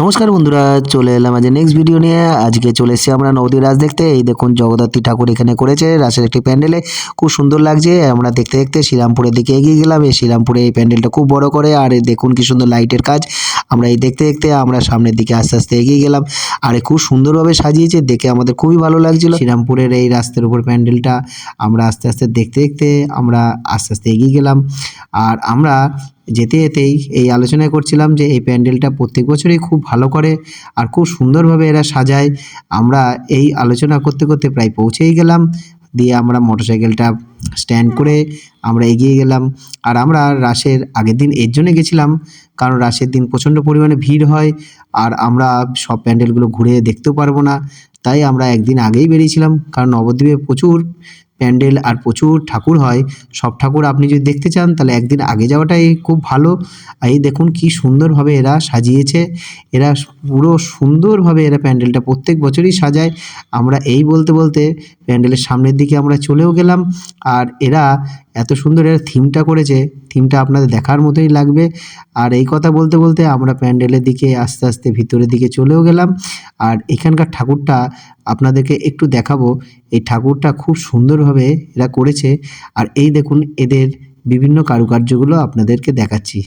নমস্কার বন্ধুরা, চলে এলাম আজ নেক্সট ভিডিও নিয়ে। আজকে চলে এসেছি আমরা নদী রাস দেখতে। এই দেখুন, জগদ্ধাত্রী ঠাকুর এখানে করেছে, রাসের একটি প্যান্ডেলে। খুব সুন্দর লাগছে, আমরা দেখতে দেখতে শ্রীরামপুরের দিকে এগিয়ে গেলাম। এই শ্রীরামপুরে এই প্যান্ডেলটা খুব বড় করে, আর দেখুন কি সুন্দর লাইটের কাজ। আমরা এই দেখতে দেখতে আমরা সামনের দিকে আস্তে আস্তে এগিয়ে গেলাম। আর খুব সুন্দরভাবে সাজিয়েছে, দেখে আমাদের খুবই ভালো লাগছিল। শ্রীরামপুরের এই রাস্তার উপর প্যান্ডেলটা আমরা আস্তে আস্তে দেখতে দেখতে আমরা আস্তে আস্তে এগিয়ে গেলাম। আর আমরা যেতে যেতেই এই আলোচনায় করছিলাম যে এই প্যান্ডেলটা প্রত্যেক বছরই খুব ভালো করে আর খুব সুন্দরভাবে এরা সাজায়। আমরা এই আলোচনা করতে করতে প্রায় পৌঁছেই গেলাম। দিয়ে আমরা মোটরসাইকেলটা স্ট্যান্ড করে আমরা এগিয়ে গেলাম। আর আমরা রাসের আগের দিন এর জন্য গেছিলাম, কারণ রাসের দিন প্রচণ্ড পরিমাণে ভিড় হয় আর আমরা সব প্যান্ডেলগুলো ঘুরে দেখতেও পারব না। তাই আমরা একদিন আগেই বেরিয়েছিলাম, কারণ নবদ্বীপে প্রচুর প্যান্ডেল আর প্রচুর ঠাকুর হয়। সব ঠাকুর আপনি যদি দেখতে চান, তাহলে একদিন আগে যাওয়াটাই খুব ভালো। এই দেখুন কি সুন্দরভাবে এরা সাজিয়েছে। এরা পুরো সুন্দরভাবে এরা প্যান্ডেলটা প্রত্যেক বছরই সাজায়। আমরা এই বলতে বলতে প্যান্ডেলের সামনের দিকে আমরা চলেও গেলাম। আর এরা এত সুন্দর এরা থিমটা করেছে। থিমটা আপনাদের দেখার মতোই লাগবে। আর এই কথা বলতে বলতে আমরা প্যান্ডেলের দিকে আস্তে আস্তে ভিতরের দিকে চলেও গেলাম। আর এখানকার ঠাকুরটা আপনাদেরকে একটু দেখাবো। এই ঠাকুরটা খুব সুন্দরভাবে এরা করেছে। আর এই দেখুন, এদের বিভিন্ন কারুকার্যগুলো আপনাদেরকে দেখাচ্ছি।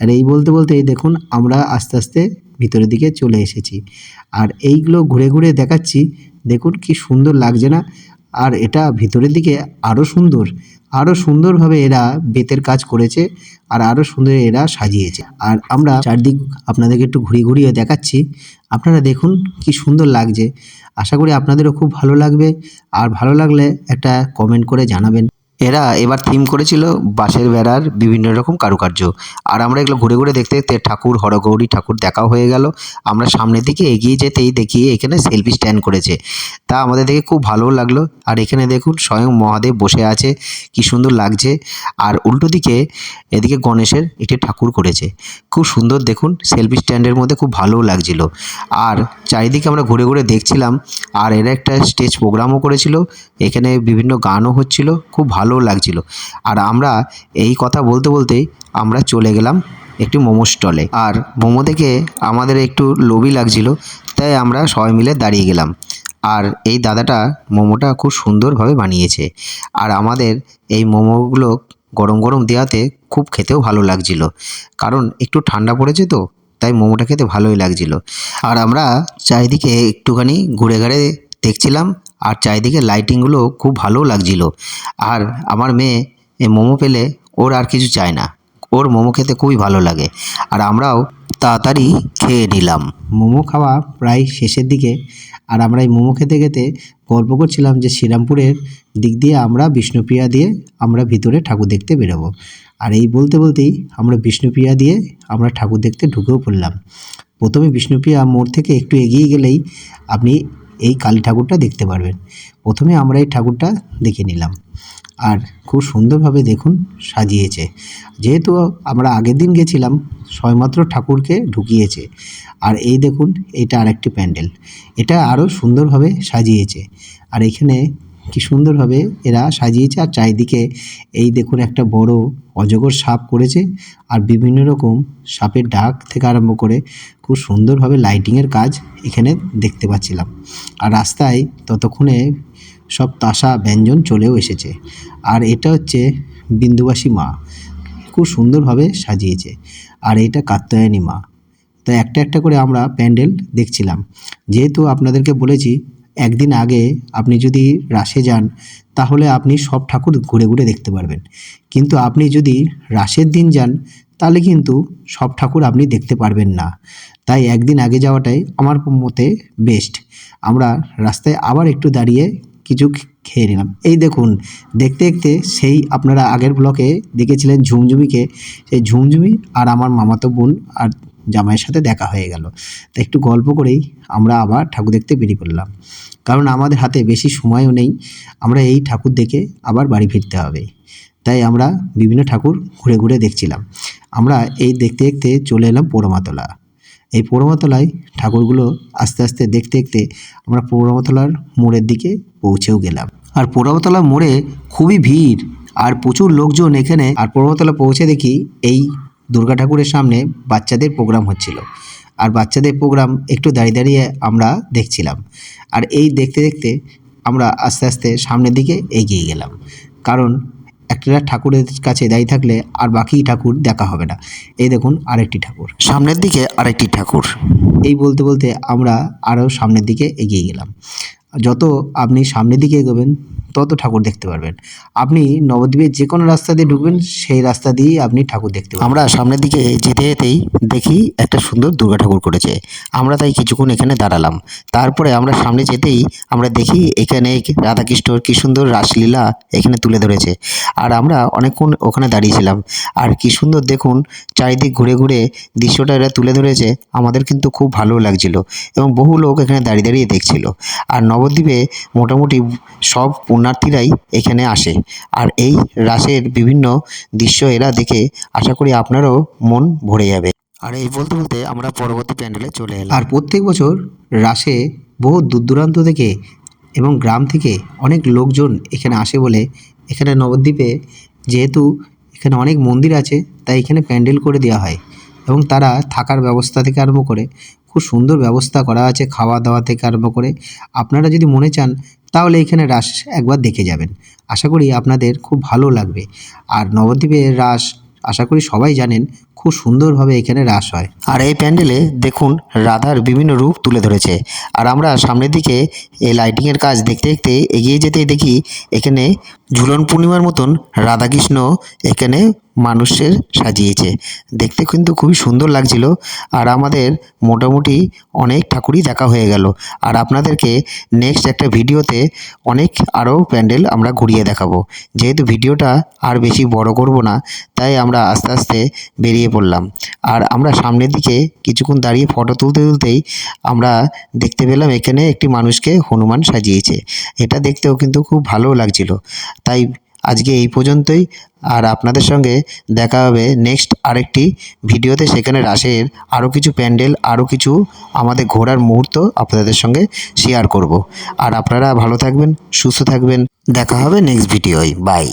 আর এই বলতে বলতে এই দেখুন, আমরা আস্তে আস্তে ভিতরের দিকে চলে এসেছি। আর এইগুলো ঘুরে ঘুরে দেখাচ্ছি। দেখুন কি সুন্দর লাগছে না। আর এটা ভিতরের দিকে আরও সুন্দর। আরও সুন্দরভাবে এরা বেতের কাজ করেছে আর আরও সুন্দর এরা সাজিয়েছে। আর আমরা চারদিক আপনাদেরকে একটু ঘুরিয়ে ঘুরিয়ে দেখাচ্ছি। আপনারা দেখুন কি সুন্দর লাগছে। আশা করি আপনাদেরও খুব ভালো লাগবে। আর ভালো লাগলে একটা কমেন্ট করে জানাবেন। এরা এবার থিম করেছিল বাঁশের বেড়ার বিভিন্ন রকম কারুকার্য। আর আমরা এগুলো ঘুরে ঘুরে দেখতে দেখতে ঠাকুর, হরগৌরী ঠাকুর দেখাও হয়ে গেল। আমরা সামনের দিকে এগিয়ে যেতেই দেখি এখানে সেলফি স্ট্যান্ড করেছে। তা আমাদের দেখে খুব ভালো লাগল। আর এখানে দেখুন স্বয়ং মহাদেব বসে আছে। কি সুন্দর লাগছে। আর উল্টো দিকে এদিকে গণেশের একটি ঠাকুর করেছে। খুব সুন্দর দেখুন সেলফি স্ট্যান্ডের মধ্যে খুব ভালোও লাগছিল। আর চারিদিকে আমরা ঘুরে ঘুরে দেখছিলাম। আর এরা একটা স্টেজ প্রোগ্রামও করেছিল। এখানে বিভিন্ন গানও হচ্ছিল। খুব ভালো লাগছিল। আর আমরা এই কথা বলতে বলতেই আমরা চলে গেলাম একটি মোমো স্টলে আর মোমো দেখে আমাদের একটু লোভই লাগছিল, তাই আমরা সবাই মিলে দাঁড়িয়ে গেলাম। আর এই দাদাটা মোমোটা খুব সুন্দরভাবে বানিয়েছে। আর আমাদের এই মোমোগুলো গরম গরম দেওয়াতে খুব খেতেও ভালো লাগছিল। কারণ একটু ঠান্ডা পড়েছে তো, তাই মোমোটা খেতে ভালোই লাগছিল। আর আমরা চারিদিকে একটুখানি ঘুরে ঘুরে দেখছিলাম আর চারিদিকে লাইটিংগুলো খুব ভালো লাগছিল। আর আমার মেয়ে মোমো পেলে ওর আর কিছু চায় না। ওর মোমো খেতে খুবই ভালো লাগে। আর আমরাও তাড়াতাড়ি খেয়ে নিলাম। মোমো খাওয়া প্রায় শেষের দিকে। আর আমরা এই মোমো খেতে খেতে গল্প করছিলাম যে শ্রীরামপুরের দিক দিয়ে আমরা বিষ্ণুপ্রিয়া দিয়ে আমরা ভিতরে ঠাকুর দেখতে বেরোবো। আর এই বলতে বলতেই আমরা বিষ্ণুপ্রিয়া দিয়ে আমরা ঠাকুর দেখতে ঢুকেও পড়লাম। প্রথমে বিষ্ণুপ্রিয়া মোড় থেকে একটু এগিয়ে গেলেই আপনি এই কালী ঠাকুরটা দেখতে পারবেন। প্রথমে আমরা এই ঠাকুরটা দেখে নিলাম। আর খুব সুন্দরভাবে দেখুন সাজিয়েছে। যেহেতু আমরা আগের দিন গেছিলাম, সবেমাত্র ঠাকুরকে ঢুকিয়েছে। আর এই দেখুন, এটা আরেকটি প্যান্ডেল। এটা আরও সুন্দরভাবে সাজিয়েছে। আর এখানে কি সুন্দরভাবে এরা সাজিয়েছে। আর চারিদিকে এই দেখুন একটা বড় অজগর সাপ করেছে। আর বিভিন্ন রকম সাপের ডাক থেকে আরম্ভ করে খুব সুন্দরভাবে লাইটিংয়ের কাজ এখানে দেখতে পাচ্ছিলাম। আর রাস্তায় ততক্ষণে সব তাসা ব্যঞ্জন চলেও এসেছে। আর এটা হচ্ছে বিন্দুবাসী মা। খুব সুন্দরভাবে সাজিয়েছে। আর এটা কাত্যায়নী মা। তো একটা একটা করে আমরা প্যান্ডেল দেখছিলাম। যেহেতু আপনাদেরকে বলেছি একদিন আগে আপনি যদি রাসে যান, তাহলে আপনি সব ঠাকুর ঘুরে ঘুরে দেখতে পারবেন। কিন্তু আপনি যদি রাসের দিন যান, তাহলে কিন্তু সব ঠাকুর আপনি দেখতে পারবেন না। তাই একদিন আগে যাওয়াটাই আমার মতে বেস্ট আমরা রাস্তায় আবার একটু দাঁড়িয়ে কিছু খেয়ে নিলাম। এই দেখুন, দেখতে দেখতে সেই আপনারা আগের ব্লকে দেখেছিলেন ঝুমঝুমিকে। সেই ঝুমঝুমি আর আমার মামাতো বোন আর জামাইয়ের সাথে দেখা হয়ে গেল। তা একটু গল্প করেই আমরা আবার ঠাকুর দেখতে বেরিয়ে পড়লাম। কারণ আমাদের হাতে বেশি সময়ও নেই, আমরা এই ঠাকুর দেখে আবার বাড়ি ফিরতে হবে। তাই আমরা বিভিন্ন ঠাকুর ঘুরে ঘুরে দেখছিলাম। আমরা এই দেখতে দেখতে চলে এলাম পোড়ামাতলা। এই পোড়ামাতলায় ঠাকুরগুলো আস্তে আস্তে দেখতে দেখতে আমরা পোড়ামাতলার মোড়ের দিকে পৌঁছেও গেলাম। আর পোড়ামাতলা মোড়ে খুবই ভিড়, আর প্রচুর লোকজন এখানে। আর পোড়ামাতলা পৌঁছে দেখি এই দুর্গা ঠাকুরের সামনে বাচ্চাদের প্রোগ্রাম হচ্ছিল। আর বাচ্চাদের প্রোগ্রাম একটু দাঁড়িয়ে দাঁড়িয়ে আমরা দেখছিলাম। আর এই দেখতে দেখতে আমরা আস্তে আস্তে সামনের দিকে এগিয়ে গেলাম। কারণ একটা ঠাকুরের কাছে দাঁড়িয়ে থাকলে আর বাকি ঠাকুর দেখা হবে না। এই দেখুন আরেকটি ঠাকুর। সামনের দিকে আরেকটি ঠাকুর। এই বলতে বলতে আমরা আরও সামনের দিকে এগিয়ে গেলাম। যত আপনি সামনের দিকে এগোবেন তত ঠাকুর দেখতে পারবেন। আপনি নবদ্বীপের যে কোনো রাস্তা দিয়ে ঢুকবেন, সেই রাস্তা দিয়েই আপনি ঠাকুর দেখতে পাবেন আমরা সামনের দিকে যেতে যেতেই দেখি একটা সুন্দর দুর্গা ঠাকুর করেছে। আমরা তাই কিছুক্ষণ এখানে দাঁড়ালাম। তারপরে আমরা সামনে যেতেই আমরা দেখি এখানে রাধাকৃষ্ণর কি সুন্দর রাসলীলা এখানে তুলে ধরেছে। আর আমরা অনেকক্ষণ ওখানে দাঁড়িয়েছিলাম। আর কি সুন্দর দেখুন, চারিদিক ঘুরে ঘুরে দৃশ্যটা এরা তুলে ধরেছে। আমাদের কিন্তু খুব ভালো লাগছিল এবং বহু লোক এখানে দাঁড়িয়ে দাঁড়িয়ে দেখছিল। আর নবদ্বীপে মোটামুটি সব পুণ্যার্থীরাই এখানে আসে। আর এই রাসের বিভিন্ন দৃশ্য এরা দেখে আশা করি আপনারও মন ভরে যাবে। আর এই বলতে বলতে আমরা পরবর্তী প্যান্ডেলে চলে এলাম। আর প্রত্যেক বছর রাসে বহু দূর দূরান্ত থেকে এবং গ্রাম থেকে অনেক লোকজন এখানে আসে বলে এখানে নবদ্বীপে যেহেতু এখানে অনেক মন্দির আছে, তাই এখানে প্যান্ডেল করে দেওয়া হয় এবং তারা থাকার ব্যবস্থা থেকে আরম্ভ করে, খুব সুন্দর ব্যবস্থা করা আছে, খাওয়া দাওয়া থেকে আরম্ভ করে। আপনারা যদি মনে চান তাহলে এখানে রাস একবার দেখে যাবেন। আশা করি আপনাদের খুব ভালো লাগবে। আর নবদ্বীপের রাস আশা করি সবাই জানেন, খুব সুন্দরভাবে এখানে রাস হয়। আর এই প্যান্ডেলে দেখুন, রাধার বিভিন্ন রূপ তুলে ধরেছে। আর আমরা সামনের দিকে এই লাইটিংয়ের কাজ দেখতে দেখতে এগিয়ে যেতে দেখি, এখানে ঝুলন পূর্ণিমার মতন রাধাকৃষ্ণ এখানে মানুষের সাজিয়েছে। দেখতে কিন্তু খুবই সুন্দর লাগছিল আর আমাদের মোটামুটি অনেক ঠাকুরই দেখা হয়ে গেল। আর আপনাদেরকে নেক্সট একটা ভিডিওতে অনেক আরও প্যান্ডেল আমরা ঘুরিয়ে দেখাবো। যেহেতু ভিডিওটা আর বেশি বড় করব না, তাই আমরা আস্তে আস্তে বেরিয়ে পড়লাম। আর আমরা সামনের দিকে কিছুক্ষণ দাঁড়িয়ে ফটো তুলতে তুলতেই আমরা দেখতে পেলাম এখানে একটি মানুষকে হনুমান সাজিয়েছে। এটা দেখতেও কিন্তু খুব ভালো লাগছিল। তাই আজকে এই পর্যন্তই। আর আপনাদের সঙ্গে দেখা হবে নেক্সট আরেকটি ভিডিওতে। সেখানে রাসের আরও কিছু প্যান্ডেল আরও কিছু আমাদের ঘোরার মুহূর্ত আপনাদের সঙ্গে শেয়ার করব। আর আপনারা ভালো থাকবেন, সুস্থ থাকবেন। দেখা হবে নেক্সট ভিডিওয়। বাই